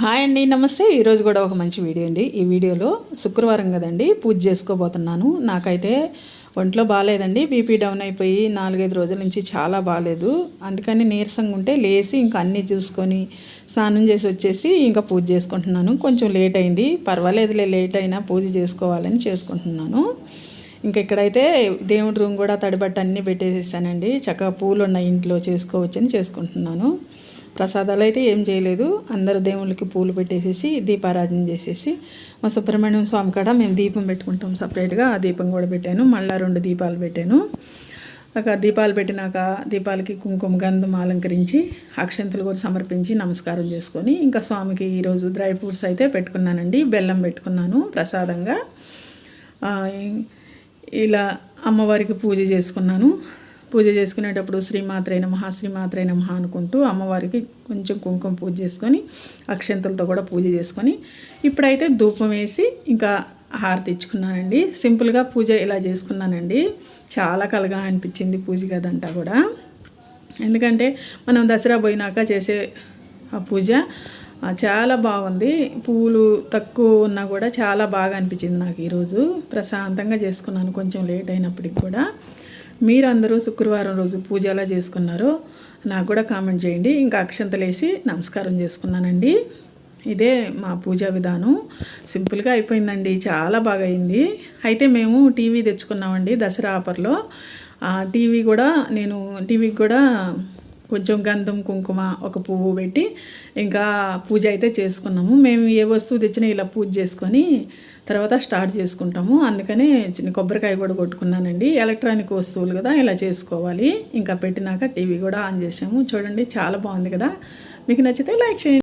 Hi అండి నమస్తే. ఈరోజు కూడా ఒక మంచి వీడియో అండి. ఈ వీడియోలో శుక్రవారం కదండి పూజ చేసుకోబోతున్నాను. నాకైతే ఒంట్లో బాగాలేదండి. బీపీ డౌన్ అయిపోయి నాలుగైదు రోజుల నుంచి చాలా బాగాలేదు. అందుకని నీరసంగా ఉంటే లేచి ఇంకా అన్నీ చూసుకొని స్నానం చేసి వచ్చేసి ఇంకా పూజ చేసుకుంటున్నాను. కొంచెం లేట్ అయింది. పర్వాలేదులే లేట్ అయినా పూజ చేసుకోవాలని చేసుకుంటున్నాను. ఇంకా ఇక్కడైతే దేవుడి రూమ్ కూడా తడిబట్ట అన్నీ పెట్టేసేసానండి. చక్కగా పూలు ఉన్న ఇంట్లో చేసుకోవచ్చని చేసుకుంటున్నాను. ప్రసాదాలు అయితే ఏం చేయలేదు. అందరు దేవుళ్ళకి పూలు పెట్టేసేసి దీపారాధన చేసేసి మా సుబ్రహ్మణ్యం స్వామి కాడ మేము దీపం పెట్టుకుంటాం సపరేట్గా. ఆ దీపం కూడా పెట్టాను. మళ్ళీ రెండు దీపాలు పెట్టాను. ఒక దీపాలు పెట్టినాక దీపాలకి కుంకుమ గంధం అలంకరించి అక్షంతలు కూడా సమర్పించి నమస్కారం చేసుకొని ఇంకా స్వామికి ఈరోజు డ్రై ఫ్రూట్స్ అయితే పెట్టుకున్నానండి. బెల్లం పెట్టుకున్నాను ప్రసాదంగా. ఇలా అమ్మవారికి పూజ చేసుకున్నాను. పూజ చేసుకునేటప్పుడు శ్రీమాత్రైన మహా శ్రీమాత్రైన మహా అనుకుంటూ అమ్మవారికి కొంచెం కుంకుమ పూజ చేసుకొని అక్షంతలతో కూడా పూజ చేసుకొని ఇప్పుడైతే ధూపం వేసి ఇంకా హారతి ఇచ్చుకున్నానండి. సింపుల్గా పూజ ఇలా చేసుకున్నానండి. చాలా కలగా అనిపించింది పూజ కదంతా కూడా. ఎందుకంటే మనం దసరా పోయినాక చేసే ఆ పూజ చాలా బాగుంది. పూలు తక్కువ ఉన్నా కూడా చాలా బాగా అనిపించింది నాకు ఈరోజు. ప్రశాంతంగా చేసుకున్నాను కొంచెం లేట్ అయినప్పటికి కూడా. మీరందరూ శుక్రవారం రోజు పూజ ఎలా చేసుకున్నారో నాకు కూడా కామెంట్ చేయండి. ఇంకా అక్షంతలేసి నమస్కారం చేసుకున్నానండి. ఇదే మా పూజా విధానం. సింపుల్గా అయిపోయిందండి. చాలా బాగా అయింది. అయితే మేము టీవీ తెచ్చుకున్నామండి దసరా ఆఫర్లో. టీవీ కూడా నేను టీవీకి కూడా కొంచెం గంధం కుంకుమ ఒక పువ్వు పెట్టి ఇంకా పూజ అయితే చేసుకున్నాము. మేము ఏ వస్తువు తెచ్చినా ఇలా పూజ చేసుకొని తర్వాత స్టార్ట్ చేసుకుంటాము. అందుకనే చిన్న కొబ్బరికాయ కూడా కొట్టుకున్నానండి. ఎలక్ట్రానిక్ వస్తువులు కదా ఇలా చేసుకోవాలి. ఇంకా పెట్టినాక టీవీ కూడా ఆన్ చేసాము. చూడండి చాలా బాగుంది కదా. మీకు నచ్చితే లైక్ చేయండి.